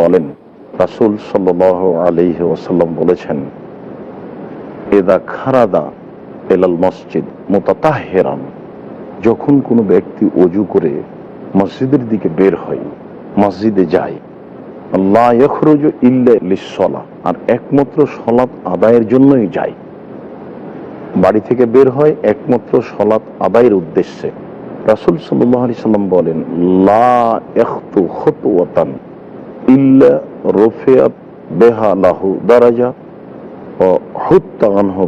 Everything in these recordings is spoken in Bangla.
বলেন, রাসুল সাল্লাহ আলহি ওসাল্লাম বলেছেন এদা খারাদা এলাল মসজিদ মোতাতাহেরান। যখন কোনো ব্যক্তি অজু করে মসজিদের দিকে বের হয়, মসজিদে যায় আর একমাত্র সলাৎ আদায়ের জন্যই যায়। বাড়ি থেকে বের হয় একমাত্র সলাৎ আদায়ের উদ্দেশ্যে। রাসুল আলি সাল্লাম বলেন, লা এখতু খতুয়াতান ইল্লা বেহা দারাজা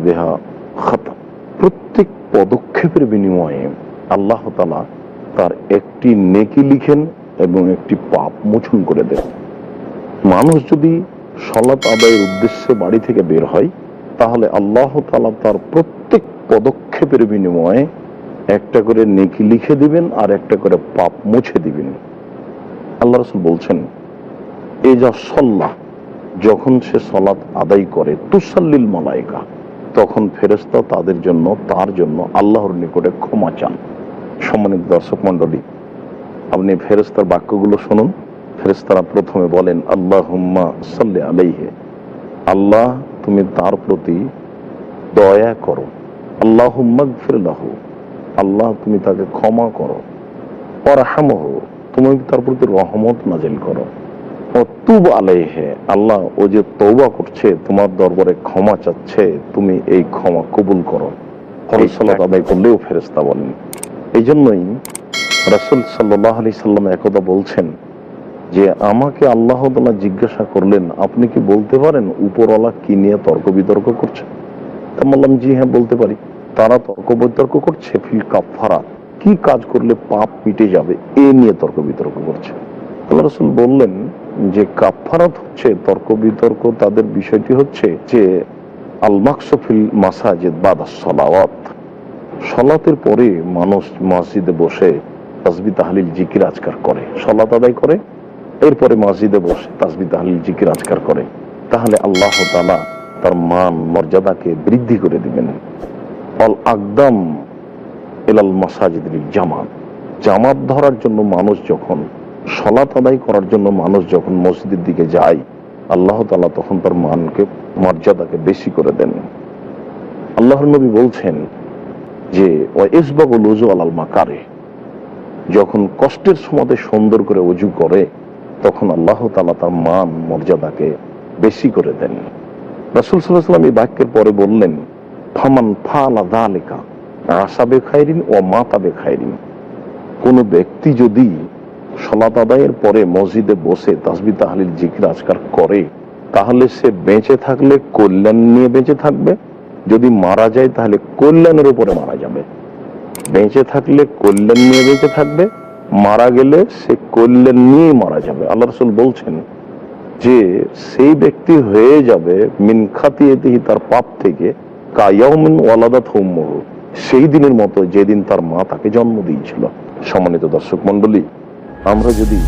বেহা প্রত্যেক পদক্ষেপের বিনিময়ে আল্লাহ তালা তার একটি নেকি লিখেন এবং একটি পাপ মোচন করে দেন। মানুষ যদি সলাৎ আদায়ের উদ্দেশ্যে বাড়ি থেকে বের হয়, তাহলে আল্লাহ তালা তার প্রত্যেক পদক্ষেপের বিনিময়ে একটা করে নেকি লিখে দিবেন আর একটা করে পাপ মুছে দিবেন। আল্লাহ রসুল বলছেন এ যা সল্লাহ যখন সে সলাৎ আদায় করে, তুসাল্লিল মালাইকা তখন ফেরেস্তা তাদের জন্য, তার জন্য আল্লাহর নিকটে ক্ষমা চান। সম্মানিত দর্শক মন্ডলী আপনি ফেরেস্তার বাক্যগুলো শুনুন। ফেরেস্তারা প্রথমে বলেন আল্লাহ হুম্মা সাল্লি আলাইহে। আল্লাহ, তুমি তার প্রতি দয়া করো। আল্লাহ হুম্মাগফিরলাহু আল্লাহ, তুমি তাকে ক্ষমা করো। অরহামহ তুমি তার প্রতি রহমত নাজিল করো। ও তুব আলাইহে আল্লাহ ও যে তৌবা করছে তোমার দরবারে ক্ষমা চাচ্ছে তুমি এই ক্ষমা কবুল করো। আদায় করলেও ফেরেস্তা বলেন। এই জন্যই রাসুল সাল্লাহ আলি সাল্লাম একদা বলছেন যে আমাকে আল্লাহ তালা জিজ্ঞাসা করলেন আপনি কি বলতে পারেন উপরওয়ালা কি নিয়ে তর্ক বিতর্ক করছে? তা বললাম জি হ্যাঁ বলতে পারি। তারা তর্ক বিতর্ক করছে ফিল কাফারা কি কাজ করলে পাপ মিটে যাবে এ নিয়ে তর্ক বিতর্ক করছে। আল্লাহ রসুল বললেন যে কাফারাত হচ্ছে, তর্ক বিতর্ক, তাদের বিষয়টি হচ্ছে যে আল মাকসফিল মাসাজেদ বাদা সলাওয়াত। সলাতের পরে মানুষ মসজিদে বসে তাসবি তাহলিল জিকির আজকার করে। সলাত আদায় করে, এরপরে মসজিদে বসে তাসবি তাহলিল জিকির আজকার করে। তাহলে আল্লাহ তালা তার মান, মর্যাদাকে বৃদ্ধি করে দিবেন। অল আকদম এলাল মাসাজিদ জামাত। জামাত ধরার জন্য মানুষ যখন সলাত আদায় করার জন্য মানুষ যখন মসজিদের দিকে যায়, আল্লাহ তালা তখন তার মানকে, মর্যাদাকে বেশি করে দেন। আল্লাহর নবী বলছেন যে ও ইসবাবুল উজু আলাল মাকারে যখন কষ্টের সময় সুন্দর করে উজু করে, তখন আল্লাহ তালা তার মান, মর্যাদাকে বেশি করে দেন। রাসুল সাল্লাহাম এই বাক্যের পরে বললেন, ফামান ফালা দালেকা আসাবে খাইরিন ও মাতাবে খাইরিন কোন ব্যক্তি যদি সলাত আদায়ের পরে মসজিদে বসে তাসবি তাহলিল জিকির আজকার করে, তাহলে সে বেঁচে থাকলে কল্যাণ নিয়ে বেঁচে থাকবে। যদি মারা যায়, তাহলে কল্যাণের উপরে মারা যাবে। বেঁচে থাকলে কল্যাণ নিয়ে বেঁচে থাকবে, মারা গেলে সে কল্যাণ নিয়ে মারা যাবে। আল্লাহ রসুল বলছেন যে, সেই ব্যক্তি হয়ে যাবে মিন খাতিয়েতিহি তার পাপ থেকে কায়াউমিন ওয়ালাদাত হুম্মহু। সেই দিনের মতো যেদিন তার মা তাকে জন্ম দিয়েছিল। সম্মানিত দর্শক মন্ডলী আমরা যদি